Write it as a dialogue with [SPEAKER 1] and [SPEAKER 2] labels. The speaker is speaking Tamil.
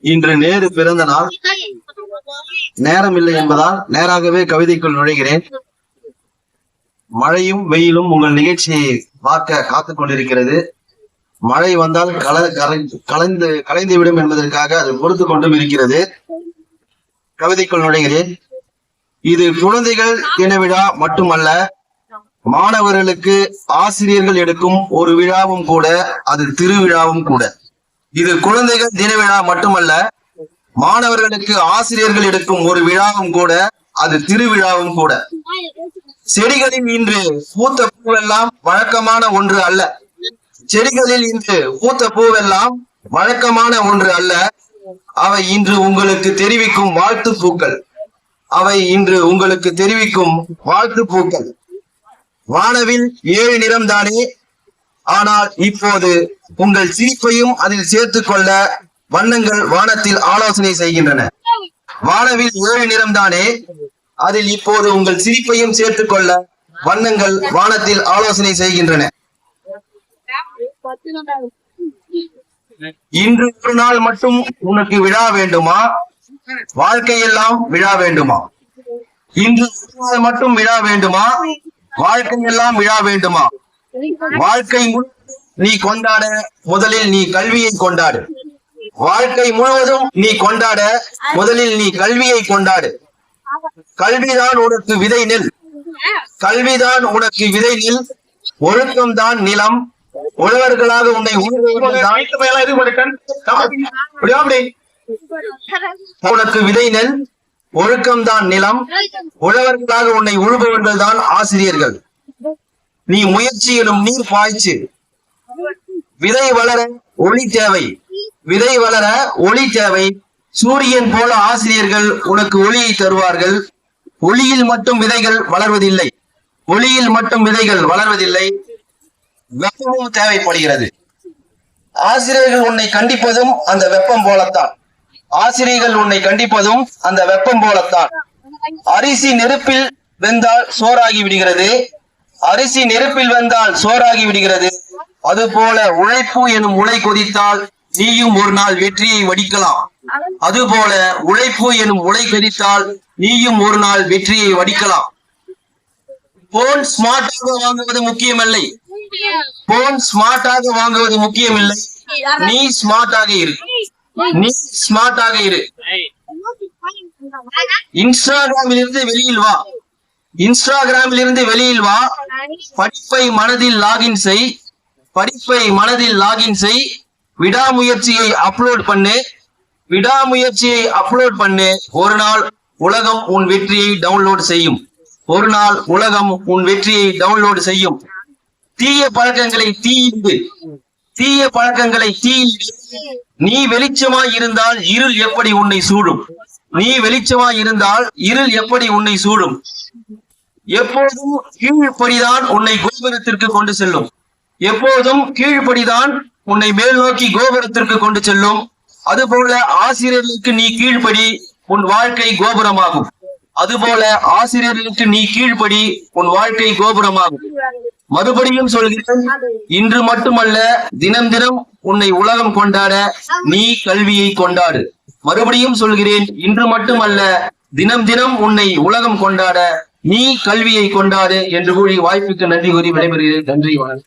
[SPEAKER 1] இன்று நேரு பிறந்த நாள். நேரம் இல்லை என்பதால் நேராகவே கவிதைக்குள் நுழைகிறேன். மழையும் வெயிலும் உங்கள் நிகழ்ச்சியை பார்க்க காத்துக் கொண்டிருக்கிறது. மழை வந்தால் கல கரை- கலைந்து கலைந்து விடும் என்பதற்காக அது பொறுத்து கொண்டும் இருக்கிறது. கவிதைக்குள் நுழைகிறேன். இது குழந்தைகள் தின விழா மட்டுமல்ல மாணவர்களுக்கு ஆசிரியர்கள் எடுக்கும் ஒரு விழாவும் கூட அது திருவிழாவும் கூட. இது குழந்தைகள் தின விழா மட்டுமல்ல மாணவர்களுக்கு ஆசிரியர்கள் எடுக்கும் ஒரு விழாவும் கூட அது திருவிழாவும் கூட. செடிகளில் இன்று பூத்த பூவெல்லாம் வழக்கமான ஒன்று அல்ல. செடிகளில் இன்று பூத்த பூவெல்லாம் வழக்கமான ஒன்று அல்ல. அவை இன்று உங்களுக்கு தெரிவிக்கும் வாழ்த்து பூக்கள். அவை இன்று உங்களுக்கு தெரிவிக்கும் வாழ்த்து பூக்கள். வானவில் ஏழு நிறம் தானே ஆனால் இப்போது உங்கள் சிரிப்பையும் அதில் சேர்த்துக் கொள்ள வண்ணங்கள் வானத்தில் ஆலோசனை செய்கின்றன. வானவில் ஏழு நிறம்தானே அதில் இப்போது உங்கள் சிரிப்பையும் சேர்த்துக் கொள்ள வண்ணங்கள் வானத்தில் ஆலோசனை செய்கின்றன. இன்று ஒரு நாள் மட்டும் உனக்கு விழா வேண்டுமா? வாழ்க்கையெல்லாம் விழா வேண்டுமா? இன்று ஒரு நாள் மட்டும் விழா வேண்டுமா? வாழ்க்கையெல்லாம் விழா வேண்டுமா? வாழ்க்கை நீ கொண்டாட முதலில் நீ கல்வியை கொண்டாடு. வாழ்க்கை முழுவதும் நீ கொண்டாட முதலில் நீ கல்வியை கொண்டாடு. கல்விதான் உனக்கு விதை நெல். கல்விதான் உனக்கு விதை நெல். ஒழுக்கம்தான் நிலம். உழவர்களாக உன்னை உனக்கு விதை நெல். ஒழுக்கம்தான் நிலம். உழவர்களாக உன்னை உழுபவர்கள் தான் ஆசிரியர்கள். நீ முயற்சியிடும் நீர் பாய்ச்சு. விதை வளர ஒளி தேவை. விதை வளர ஒளி தேவை. சூரியன் போல ஆசிரியர்கள் உனக்கு ஒளியை தருவார்கள். ஒளியில் மட்டும் விதைகள் வளர்வதில்லை. ஒளியில் மட்டும் விதைகள் வளர்வதில்லை. வெப்பமும் தேவைப்படுகிறது. ஆசிரியர்கள் உன்னை கண்டிப்பதும் அந்த வெப்பம் போலத்தான். ஆசிரியர்கள் உன்னை கண்டிப்பதும் அந்த வெப்பம் போலத்தான். அரிசி நெருப்பில் வெந்தால் சோறாகி விடுகிறது. அரிசி நெருப்பில் வெந்தால் சோறாகி விடுகிறது. அதுபோல உழைப்பு எனும் உலை கொதித்தால் நீயும் ஒரு நாள் வெற்றியை வடிக்கலாம். அதுபோல உழைப்பு எனும் உலை கொதித்தால் நீயும் ஒரு நாள் வெற்றியை வடிக்கலாம். போன் ஸ்மார்ட்டாக வாங்குவது முக்கியமில்லை. போன் ஸ்மார்ட்டாக வாங்குவது முக்கியமில்லை. நீ ஸ்மார்ட்டாக இரு. நீ ஸ்மார்ட்டாக இரு. இன்ஸ்டாகிராமில் இருந்து வெளியில் வா. இன்ஸ்டாகிராமில் இருந்து வெளியில் வா. படிப்பை மனதில் லாகின் செய். படிப்பை மனதில் லாகின் செய். விடாமுயற்சியை அப்லோட் பண்ணு. விடாமுயற்சியை அப்லோட் பண்ணு. ஒரு நாள் உலகம் உன் வெற்றியை டவுன்லோட் செய்யும். ஒரு நாள் உலகம் உன் வெற்றியை டவுன்லோட் செய்யும். தீய பழக்கங்களை தீயிடு தீய பழக்கங்களை தீயிடு நீ வெளிச்சமாய் இருந்தால் இருள் எப்படி உன்னை சூடும்? நீ வெளிச்சமாய் இருந்தால் இருள் எப்படி உன்னை சூடும்? எப்போதும் கீழ்ப்படிதான் உன்னை கோபுரத்திற்கு கொண்டு செல்லும். எப்போதும் கீழ்ப்படிதான் உன்னை மேல் நோக்கி கோபுரத்திற்கு கொண்டு செல்லும். அதுபோல ஆசிரியர்களுக்கு நீ கீழ்ப்படி உன் வாழ்க்கை கோபுரமாகும். அதுபோல ஆசிரியர்களுக்கு நீ கீழ்ப்படி உன் வாழ்க்கை கோபுரமாகும். மறுபடியும் சொல்கிறேன் இன்று மட்டுமல்ல தினம் தினம் உன்னை உலகம் கொண்டாட நீ கல்வியை கொண்டாடு. மறுபடியும் சொல்கிறேன் இன்று மட்டுமல்ல தினம் தினம் உன்னை உலகம் கொண்டாட நீ கல்வியை கொண்டாடு என்று கூறி வாய்ப்புக்கு நன்றி கூறி விடைபெறுகிறேன். நன்றி வணக்கம்.